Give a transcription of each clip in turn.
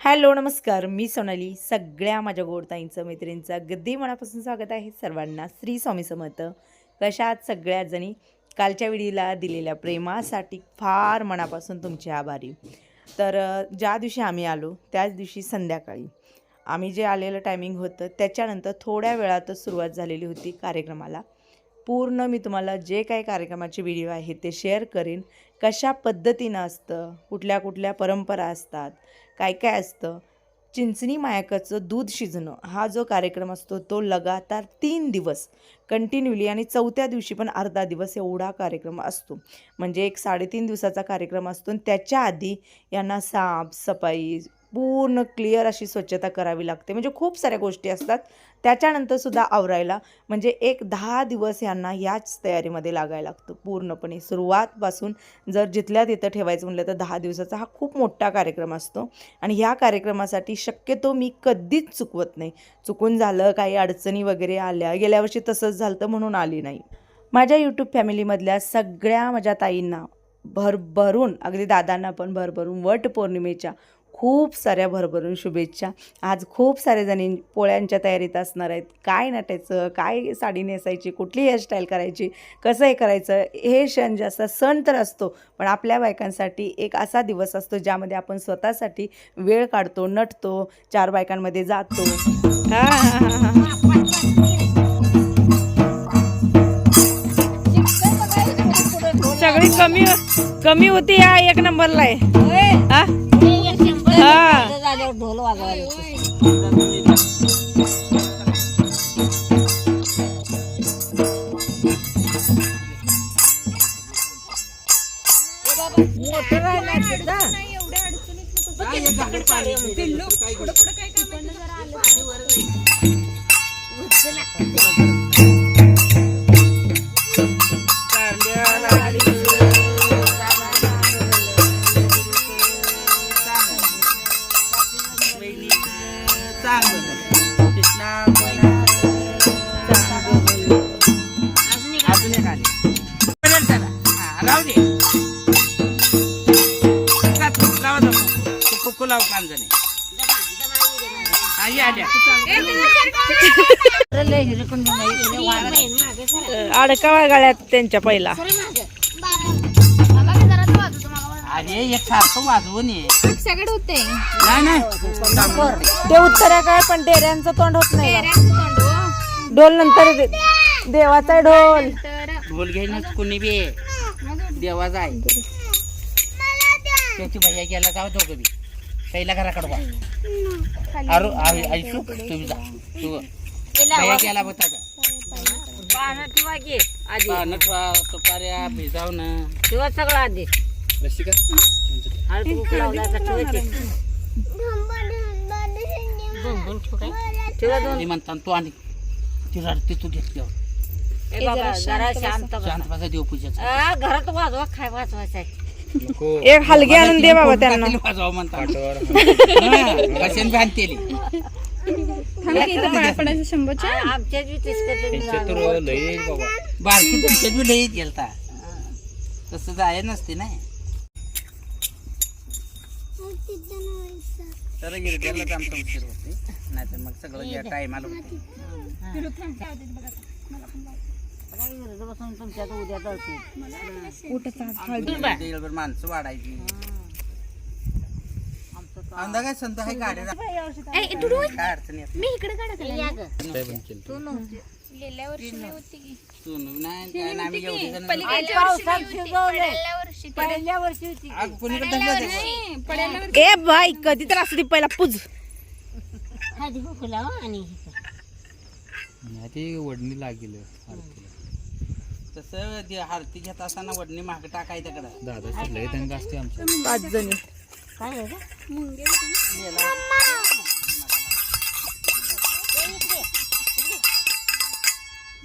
Hello नमस्कार. मी सोनाली सगळ्या माझ्या गोडताईंचं मैत्रिणींचं अगदी मनापासून स्वागत आहे सर्वांना. श्री स्वामी समर्थ. कशात सगळ्याजणी? कालच्या वेळीला दिलेल्या प्रेमासाठी फार मनापासून तुमचे आभारी. तर ज्या दिवशी आम्ही आलो त्याच दिवशी संध्याकाळी. आम्ही जे आलेलं टायमिंग होतं त्याच्यानंतर थोड्या वेळातच सुरुवात झालेली होती कार्यक्रमाला. पूर्ण मी तुम्हाला जे काही कार्यक्रमाचे व्हिडिओ आहेत ते शेअर करेन. कशा पद्धतीनं असतं? कुठल्या कुठल्या परंपरा असतात? काय काय असतं? चिंचणी मायकाचं दूध शिजणं हा जो कार्यक्रम असतो तो लगातार तीन दिवस कंटिन्युअली आणि चौथ्या दिवशी पण अर्धा दिवस एवढा कार्यक्रम असतो. म्हणजे एक साडेतीन दिवसाचा कार्यक्रम असतो आणि त्याच्या आधी यांना साफ सफाई पूर्ण क्लिअर अशी स्वच्छता करावी लागते. म्हणजे खूप साऱ्या गोष्टी असतात. त्याच्यानंतर सुद्धा आवरायला. म्हणजे एक दहा दिवस यांना याच तयारीमध्ये लागायला लागतं. पूर्णपणे सुरुवातपासून जर जिथल्या तिथं ठेवायचं म्हटलं तर दहा दिवसाचा हा खूप मोठा कार्यक्रम असतो. आणि ह्या कार्यक्रमासाठी शक्यतो मी कधीच चुकवत नाही. चुकून झालं काही अडचणी वगैरे आल्या गेल्या वर्षी तसंच झालं तर म्हणून आली नाही. माझ्या यूट्यूब फॅमिलीमधल्या सगळ्या माझ्या ताईंना भरभरून अगदी दादांना पण भरभरून वट पौर्णिमेच्या खूप साऱ्या भरभरून शुभेच्छा. आज खूप सारे जणी पोळ्यांच्या तयारीत असणार आहेत. काय नटायचं काय साडी नेसायची कुठली हेअरस्टाईल करायची कसं हे करायचं हे क्षण जे असतात सण तर असतो पण आपल्या बायकांसाठी एक असा दिवस असतो ज्यामध्ये आपण स्वतःसाठी वेळ काढतो नटतो चार बायकांमध्ये जातो. हा, हा, हा, हा. सगळी कमी कमी होती या एक नंबरला आहे. हा? हा. झाल्यावर ढोल वाजवायला अडकावा गाळ्यात त्यांच्या पहिला. अरे एक सारखं वाजवून ये सगळं होते नाही नाही. ते उत्तरा काय पण डेऱ्यांचं तोंड होत नाही. ढोल नंतर दे- देवाचा ढोल तर ढोल घेईनच कुणी बी. देवा जाय. त्याची भैया गेला जाऊ दोघं बी. पहिला घराकडे वा अरे आई ऐकू तुम्ही जा. तू भैया गेला बघ त्याचा पानं ठेवा की आधी. पानं सुपाऱ्या भिजावणं. ठेवा सगळं आधी. हळद कुंकू लावला का ठेवा की. दोन दोन. ठेवू काय? ठेवा दोन मी म्हणता तू आणि ती रडते तू शांत बसा. शांत बसा देवपूजेचं आ, घरात वाजवा खाय वाजवायचं आहे. एक हलगी आणून दे बाबा त्यांना. वाजवा म्हणता? हा, कशाने बी करतात. बारकी तुमच्यात बी लई गेलता. तसं जाय नसते ना तर गिरड्यालाच आमचा उशीर होते नाहीतर मग सगळं टायमाला बसून तुमच्यात उद्या दळते. माणसं वाढायची. अंदा काय संत आहे गाडी काय अडचण येत मी इकडे काढत ए, या गं. तू नव्हती. गेल्या वर्षी मी होती की. तू नाही काय नाही, आम्ही एवढी जण आज पावसात शिजवलंय. पहिल्या वर्षी होती आग कुणीकडे ढकलत आहे? नाही, पडायला ए बाई कधी तर असू दे पहिला पूज. हळदी कुंकू लावा आणि हे कर. ती वडणी लागेल तसं ते आरती घेत असताना वडणी माग टाकाय तिकडं. दादा लय दंग असते आमच्या पाच जणी. काय आहे गं?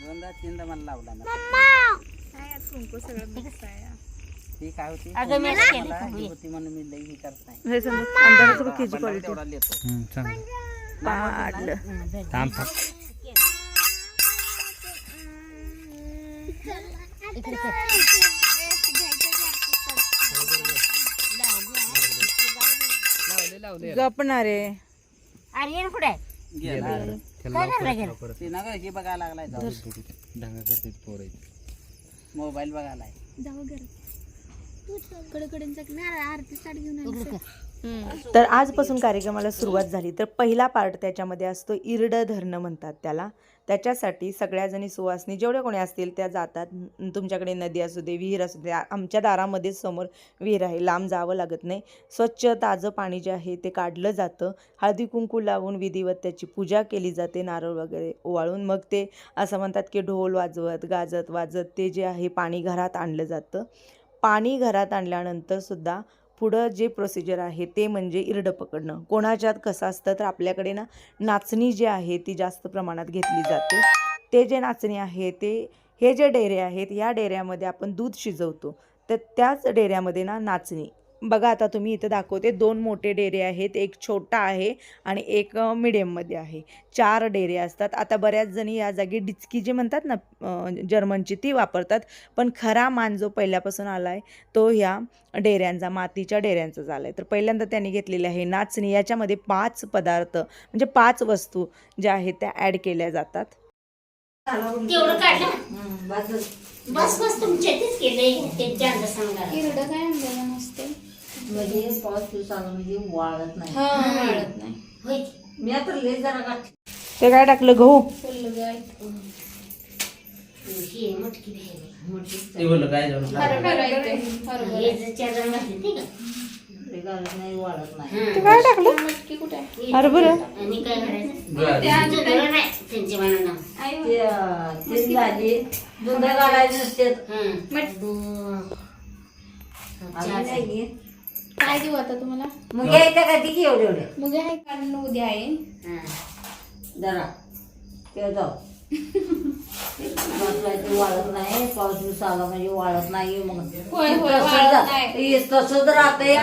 दोनदा तीनदा मला लावला ना. ती काय होती? अगं मी मला केलं का? ही होती म्हणून मी लई हे करत नाही. हे समजा अंधाराचं बघ किती आपण क्वालिटी तेवढा लिहितो चांगलं पाडलं थांब थांब. इकडे कर. घ्यायचं लावलेलं गपणारे. अरे ये ना पुढे. गेला. काय झालं गेलं ते ना गं, हे बघायला लागलाय जाऊ. दंगा करते पोरं मोबाईल बघायलाय तर आजपासून कार्यक्रमाला सुरुवात झाली. तर पहिला पार्ट त्याच्यामध्ये असतो इरडं धरणं म्हणतात त्याला. त्याच्यासाठी सगळ्याजणी सुवासनी जेवढ्या कोणी असतील त्या जातात. तुमच्याकडे नदी असू दे विहीर असू दे आमच्या दारामध्ये समोर विहीर आहे. लांब जावं लागत नाही. स्वच्छ ताजं पाणी जे आहे ते काढलं जातं. हळदी कुंकू लावून विधिवत त्याची पूजा केली जाते नारळ वगैरे ओवाळून. मग ते असं म्हणतात की ढोल वाजवत गाजत वाजत ते जे आहे पाणी घरात आणलं जातं. पाणी घरात आणल्यानंतर सुद्धा पुढं जे प्रोसिजर आहे ते म्हणजे इरडं पकडणं. कोणाच्यात कसं असतं तर आपल्याकडे ना नाचणी जी आहे ती जास्त प्रमाणात घेतली जाते. ते जे नाचणी आहे ते हे जे डेरे आहेत या डेऱ्यामध्ये आपण दूध शिजवतो. तर त्याच डेऱ्यामध्ये ना नाचणी बघा आता तुम्ही इथं दाखवते दोन मोठे डेरे आहेत एक छोटा आहे आणि एक मिडियममध्ये आहे. चार डेरे असतात. आता बऱ्याच जणी या जागी डिचकी जे म्हणतात ना जर्मनची ती वापरतात. पण खरा मान जो पहिल्यापासून आला आहे तो ह्या डेऱ्यांचा मातीच्या डेऱ्यांचा झाला आहे तर पहिल्यांदा त्यांनी घेतलेली आहे नाचणी. याच्यामध्ये पाच पदार्थ म्हणजे पाच वस्तू ज्या आहेत त्या ॲड केल्या जातात. बस. बस तुमच्या तेच केलंय ते जास्त सांगा. इरडं काय म्हणजे पाऊस दिवस आला म्हणजे वाळत नाही. हा वाळत नाही. होय मी आता लय जरा ते काय टाकलं गहू? फुलगाय ही मटकी घ्यायला मटकी. ते बोललं काय जाऊ हरभरा येते हरभरा जे चार जण घातले ते का? लय घालत नाही वाळत नाही. काय टाकलं? मटकी कुठे आहे? हरभरा आणि काय करायचं? जुदलं नाही त्यांच्या मनानं. ते अं, ते झाली. दुधा घालायचे आम्ही नाही. काय देऊ आता तुम्हाला? मग का ती घे एवढे एवढे? मुगे आहे कारण उद्या आहे. जरा. ते जाऊ. बसवायचं वाळत नाही. पाऊस दिवस आला म्हणजे वाळत नाही. मग तसंच राहते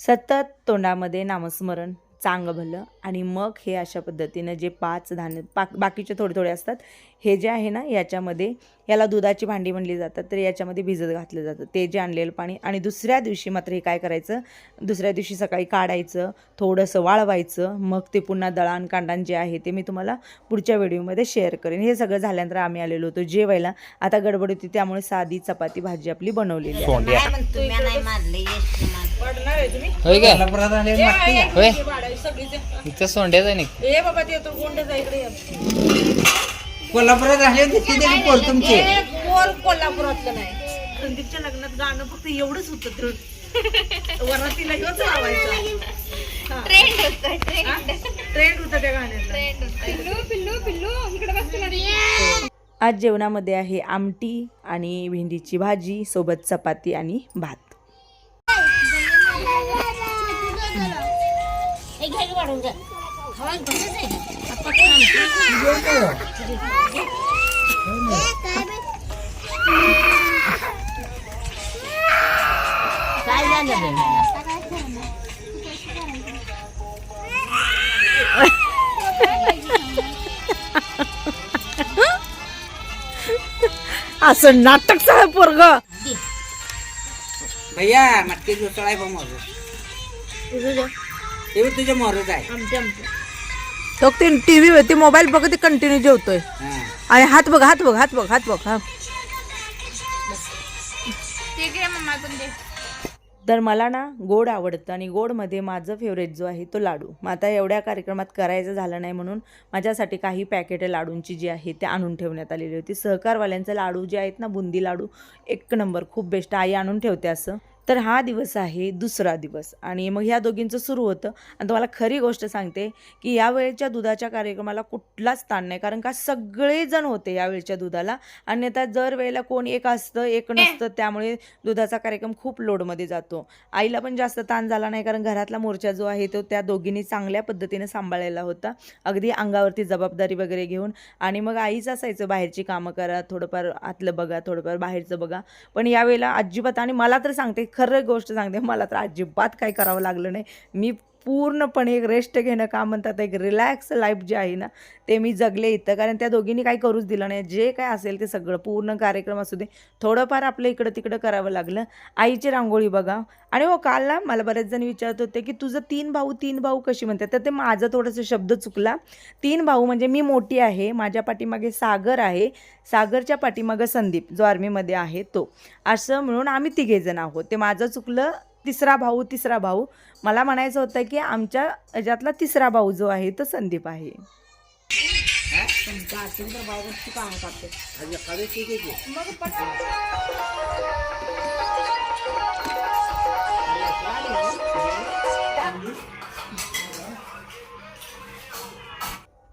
सतत तोंडामध्ये नामस्मरण. चांग भलं. आणि मग हे अशा पद्धतीनं जे पाच धान्य पाक बाकीचे थोडे थोडे असतात हे जे आहे ना याच्यामध्ये याला दुधाची भांडी म्हणली जातात तर याच्यामध्ये भिजत घातलं जातं. ते जे आणलेलं पाणी आणि दुसऱ्या दिवशी मात्र हे काय करायचं? दुसऱ्या दिवशी सकाळी काढायचं थोडंसं वाळवायचं मग ते पुन्हा दळण कांडण जे आहे ते मी तुम्हाला पुढच्या व्हिडिओमध्ये शेअर करेन. हे सगळं झाल्यानंतर आम्ही आलेलो होतो जेवायला. आता गडबड होती त्यामुळे साधी चपाती भाजी आपली बनवलेली सोंड्याच कोल्हापुरात राहिले होते ते तरी पोर तुमचे? कोल्हापुरातलं नाही. संदीपच्या लग्नात गाणं फक्त एवढंच होतं तर वरातीला घेऊन लावायचं. ट्रेंड होतं ट्रेंड ट्रेंड होतं त्या गाण्यात ट्रेंड पिल्लू पिल्लू पिल्लू इकडे बसते आज जेवणामध्ये आहे आमटी आणि भेंडीची भाजी सोबत चपाती आणि भात. वाढून जा असं नाटक सगळं पोरग. भैया मटके जोसळ आहे बघ मोर हे बघ तुझ्या मोरच आहे. तो ते टीव्ही होती मोबाईल बघ ते कंटिन्यू जेवतोय. हा. आणि हात बघ हात बघ हात बघ हात बघ हा. ते घे मम्मा पण दे. तर मला ना गोड आवडतं आणि गोडमध्ये माझं फेवरेट जो आहे तो लाडू. मग आता एवढ्या कार्यक्रमात करायचं झालं नाही म्हणून माझ्यासाठी काही पॅकेटे लाडूंची जी आहे ते आणून ठेवण्यात आलेली होती. सहकारवाल्यांचे लाडू जे आहेत ना बुंदी लाडू एक नंबर खूप बेस्ट आई आणून ठेवते असं. तर हा दिवस आहे दुसरा दिवस. आणि मग ह्या दोघींचं सुरू होतं. आणि तुम्हाला खरी गोष्ट सांगते की यावेळच्या दुधाच्या कार्यक्रमाला कुठलाच ताण नाही. कारण का सगळेजण होते यावेळच्या दुधाला. अन्यथा जर वेळेला कोण एक असतं एक नसतं त्यामुळे दुधाचा कार्यक्रम खूप लोडमध्ये जातो. आईला पण जास्त ताण झाला नाही कारण घरातला मोर्चा जो आहे तो त्या दोघींनी चांगल्या पद्धतीने सांभाळलेला होता. अगदी अंगावरती जबाबदारी वगैरे घेऊन. आणि मग आईच असायचं बाहेरची कामं करा थोडंफार आतलं बघा थोडंफार बाहेरचं बघा. पण यावेळेला अजिबात आणि मला तर सांगते खरं गोष्ट सांगते मला तर अजिबात काही करावं लागलं नाही. मी पूर्णपणे एक रेस्ट घेणं का म्हणतात एक रिलॅक्स लाईफ जे आहे ना ते मी जगले इथं. कारण त्या दोघींनी काही करूच दिलं नाही. जे काय असेल ते सगळं पूर्ण कार्यक्रम असू दे. थोडंफार आपलं इकडं तिकडं करावं लागलं. आईची रांगोळी बघा. आणि हो काल ना मला बरेच जण विचारत होते की तुझं तीन भाऊ तीन भाऊ कशी म्हणतात? तर ते माझं थोडंसं शब्द चुकला. तीन भाऊ म्हणजे मी मोठी आहे. माझ्या पाठीमागे सागर आहे. सागरच्या पाठीमागं संदीप जो आर्मीमध्ये आहे तो. असं म्हणून आम्ही तिघेजण आहोत. ते माझं चुकलं तिसरा भाऊ तिसरा भाऊ. मला म्हणायचं होतं की आमच्या ह्याच्यातला तिसरा भाऊ जो आहे तो संदीप आहे.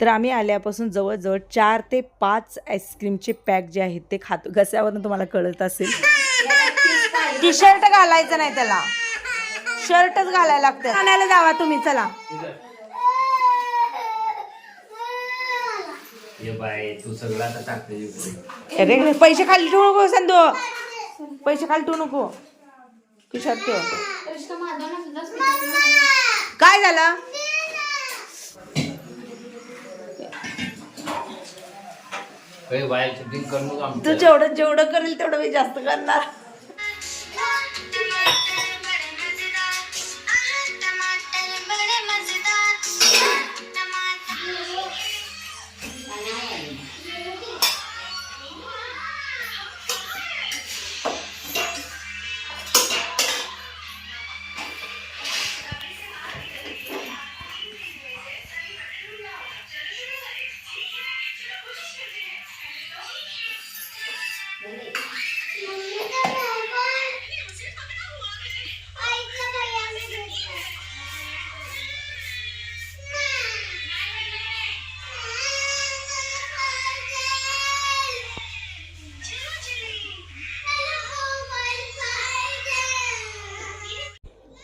तर आम्ही आल्यापासून जवळजवळ चार ते पाच आईस्क्रीमचे पॅक जे आहेत ते खातो. घस्यावरून तुम्हाला कळत असेल. टी शर्ट घालायचं नाही त्याला. शर्टच घालायला लागतं आणायला जावा तुम्ही चला. ये बाय तू सगळं आता टाकते अरे पैसे खाली ठेवू नको संदू. पैसे खाली ठेवू नको. खिशात ठेव. काय झालं? तू जेवढं जेवढं करेल तेवढं मी जास्त करणार.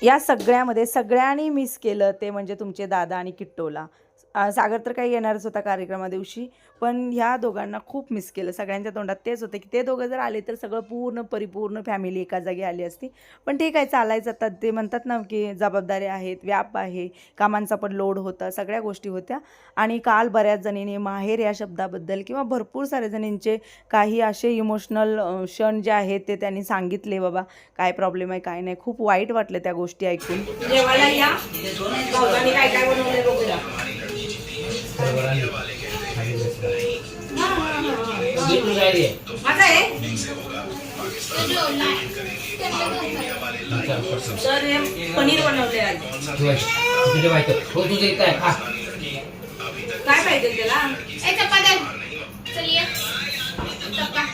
या सगळ्यामध्ये सगळ्यांनी मिस केलं ते म्हणजे तुमचे दादा आणि किट्टोला. सागर तर काही येणारच होता कार्यक्रमा दिवशी पण ह्या दोघांना खूप मिस केलं. सगळ्यांच्या तोंडात तेच होतं की ते दोघं जर आले तर सगळं पूर्ण परिपूर्ण फॅमिली एका जागी आली असती. पण ठीक आहे चालायचं आता. ते म्हणतात ना की जबाबदाऱ्या आहेत व्याप आहे कामांचा पण लोड होता सगळ्या गोष्टी होत्या. आणि काल बऱ्याच जणींनी माहेर या शब्दाबद्दल किंवा भरपूर साऱ्या जणींचे काही असे इमोशनल क्षण जे आहेत ते त्यांनी सांगितले बाबा काय प्रॉब्लेम आहे काय नाही. खूप वाईट वाटलं त्या गोष्टी ऐकून. जेवायला या. काय काय काय आहे हे पनीर बनवले आज हो तुझे काय खा काय पाहिजे त्याला ए चपात्या चल ये चपा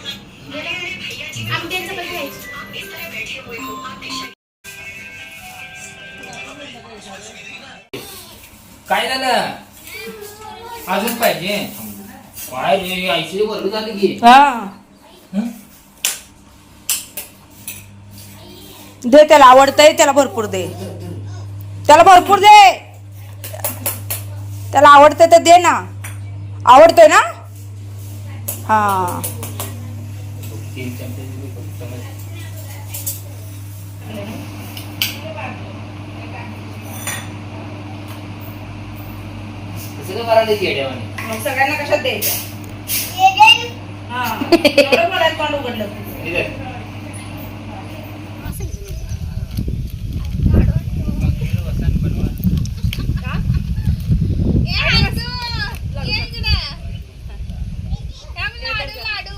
काय झालं? अजून पाहिजे. काय रे आईची बरं झालं की. हा. हं? दे त्याला आवडतंय त्याला भरपूर दे. त्याला भरपूर दे. त्याला आवडतंय तर दे ना. आवडतंय ना? हा. तीन चमचे दिले फक्त चमच. मग सगळ्यांना कशात द्यायचं? हा एवढं तोंड उघडलं. इधर. ए हाजू ये इकडे काय लाडू लाडू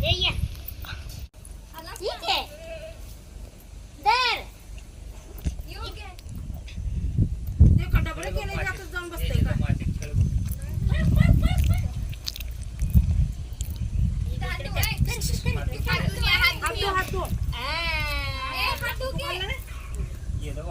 ये ये. ठीक आहे दर काय काय करायला आवड आवडते रे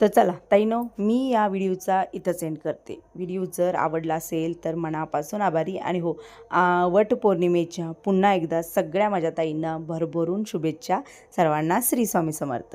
तर चला ताईनो मी या व्हिडिओचा इथं सेंड करते. व्हिडिओ जर आवडला असेल तर मनापासून आभारी आणि हो आ, वटपौर्णिमेच्या पुन्हा एकदा सगळ्या माझ्या ताईंना भरभरून शुभेच्छा. सर्वांना श्री स्वामी समर्थ.